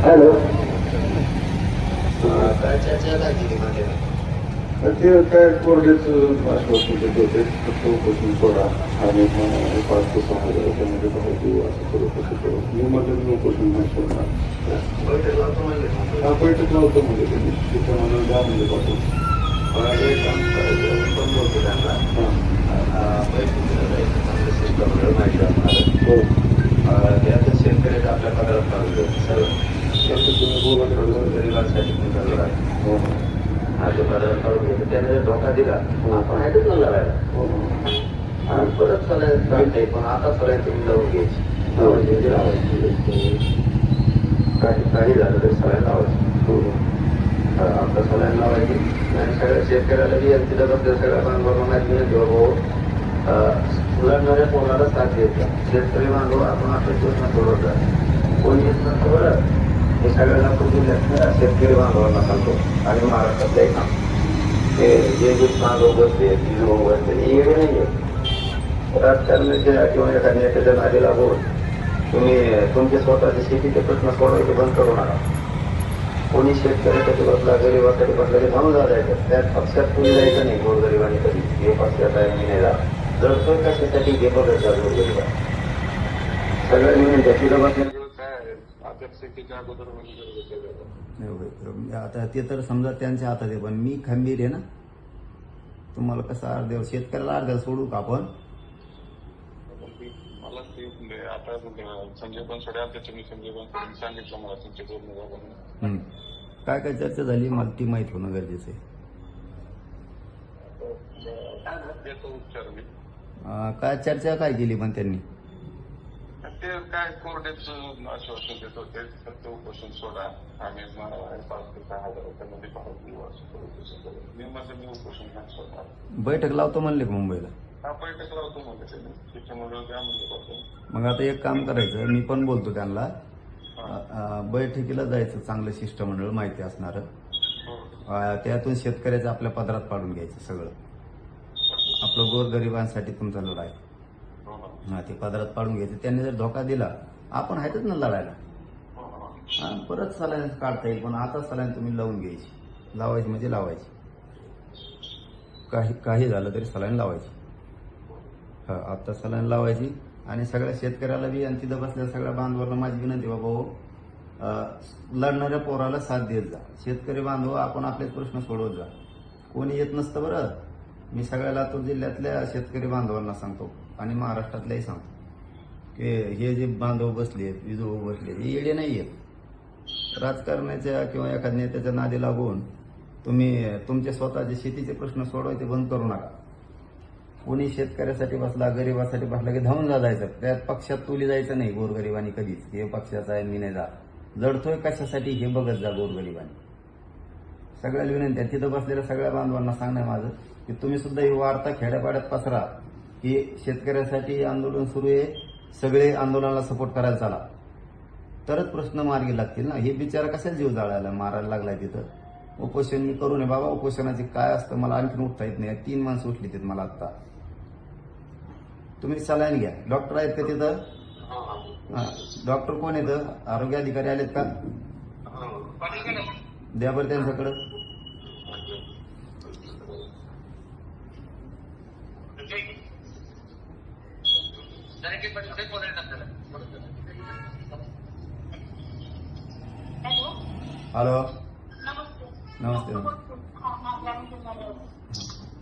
Hello. ते काय कोरडेचं आश्वासन देत होते उपोषण सोडा. आणि पाच ते सहा हजार रुपयामध्ये भाव देऊ असं करू तसं करू. मी म्हटलं उपोषण नाही सोडणार. म्हणजे हा बैठक लावतो म्हणजे त्यांनी तिथं मला द्या म्हणजे पाठवून त्यात शेतकऱ्याचं आपल्या पदार्थ काढून सर्व त्याचं तुम्ही बोला थोडं गरिबांसाठी पण चालू आहे हो हा जो पदार्थ काढून घेतो त्याने जर धोका दिला आपण ऐकत न लावायला हो आणि परत चालायला चालतंय पण आता चालायला तुम्ही लावून घ्यायची लावायची म्हणजे लावायची काही काही झालं तरी सगळ्या लावायची हो आता सगळ्यांना लावायची आणि सगळ्या शेतकऱ्याला बी आणि तिथं बसल्या सगळ्या बांधवांना माहिती नाही किंवा भाऊ उलाढणाऱ्या पोराला साथ द्यायचा शेतकरी बांधव आपण आपले प्रश्न सोडवत जा कोणी येत नसतं बरं हे सगळ्यांना नागपूर जिल्ह्यातल्या शेतकरी बांधवांना सांगतो आणि महाराष्ट्रातल्या एक ते जे जे बांधव बसले तिजो बसले हे येणे नाही आहे. राजकारणाच्या म्हणजे किंवा एखाद्या नेत्याच्या नादी लागून तुम्ही तुमचे स्वतःचे शेतीचे प्रश्न सोडवायचे बंद करू नका. कोणी शेतकऱ्यासाठी बसला गरिबासाठी बसला ते थांबून जायचं त्यात पक्षात कोणी जायचं नाही गोरगरिबांनी कधी. हे पक्षात आहे मी नाही जात. तो कशासाठी हे बघत जा गोरगरिबा सगळ्यांनी म्हणजे त्याची जबाबदारी एवढं. आता ते तर समजा त्यांच्या हातात आहे पण मी खंबीर आहे ना. तुम्हाला कसं अर्ध्या शेतकऱ्याला अर्ध्याला सोडू का आपण? मला ते म्हणजे आता संजय बनसोडे अध्यक्ष मी संजय बनसोडे सांगितलं मला तुमचे बोलणं झालं म्हणून. हम्म. काय काय चर्चा झाली? मला ती माहीत होणं गरजेचं आहे. काय चर्चा काय केली पण त्यांनी? ते काय कोरडेच आश्वासन देत होते. फक्त उपोषण सोडा. आम्ही पाच ते सहा हजार रुपयामध्ये भाव देऊ असं करू तसं करू. मी माझं मी उपोषण नाही सोडणार. बैठक लावतो म्हणले का मुंबईला? हा बैठक लावतो म्हणजे त्यांनी. त्याच्यामुळे त्या बघतो मग आता एक काम करायचं मी पण बोलतो त्यांना. बैठकीला जायचं चांगलं शिष्टमंडळ माहिती असणारं. हो. त्यातून शेतकऱ्याचं आपल्या पदरात पाडून घ्यायचं सगळं. आपलं गोरगरिबांसाठी तुमचा लढा आहे हा ते पदरात पाडून घ्यायचं. त्यांनी जर धोका दिला आपण आहेतच ना लढायला. हा, परत सलाईन काढता येईल पण आता सलाईन तुम्ही लावून घ्यायची. लावायची म्हणजे लावायची. काही काही झालं तरी सलाईन लावायची. हा आता सलाईन लावायची आणि सगळ्या शेतकऱ्याला बी आणि तिथं बसलेल्या सगळ्या बांधवांना माझी विनंती बाबा हो. लढणाऱ्या पोराला साथ देत जा. शेतकरी बांधव आपण आपलेच प्रश्न सोडवत जा. कोणी येत नसतं बरं. मी सगळ्या लातूर जिल्ह्यातल्या शेतकरी बांधवांना सांगतो. आणि महाराष्ट्रातलंही सांगतो की हे जे बांधव बसले विजो बसले हे येडे नाही आहेत. राजकारणाच्या किंवा एखाद्या नेत्याच्या नादी लागून तुम्ही तुमचे स्वतःचे शेतीचे प्रश्न सोडवायचे बंद करू नका. कोणी शेतकऱ्यासाठी बसला गरिबासाठी बसला की धावून जायचं. त्यात पक्षात तुली जायचं नाही गोरगरिबांनी कधीच. हे पक्षाचा आहे मी नाही जा जडतोय कशासाठी? हे बघत जा गोरगरिबांनी. सगळ्याला विनंती आहे. तिथं बसलेल्या सगळ्या बांधवांना सांगणं माझं की तुम्ही सुद्धा ही वार्ता खेड्यापाड्यात पसरा. की शेतकऱ्यासाठी आंदोलन सुरू आहे. सगळे आंदोलनाला सपोर्ट करायला चाला. तरच प्रश्न मार्गी लागतील ना. हे बिचारा कशाला जीव जाळायला मारायला लागलाय तिथं? उपोषण मी करू नये. बाबा उपोषणाचे काय असतं? मला आणखीन उठता येत नाही. तीन माणसं उठली तिथं मला आत्ता. तुम्ही सलाईन घ्या. डॉक्टर आहेत का तिथं? डॉक्टर कोण येतं आरोग्य अधिकारी आलेत का? द्या बरं त्यांच्याकडं. हॅलो. नमस्ते.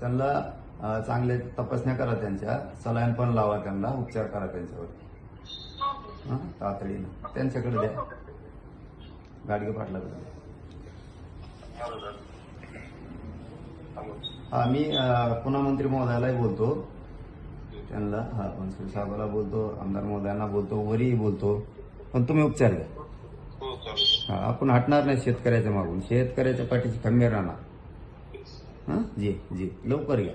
त्यांना चांगले तपासण्या करा त्यांच्या. सलाईन पण लावा त्यांना. उपचार करा त्यांच्यावर. हो? तातडीनं. त्यांच्याकडे द्या. गाडगे पाटला हा मी पुन्हा मंत्री महोदयालाही बोलतो. त्यांना हा मनसूर साहेबाला बोलतो आमदार महोदयांना बोलतो वरीही बोलतो पण तुम्ही उपचार घ्या. हो हा आपण हटणार नाही शेतकऱ्याच्या मागून. शेतकऱ्याच्या पाठीशी खंबीर राहणार. हा? जी जी. लवकर घ्या.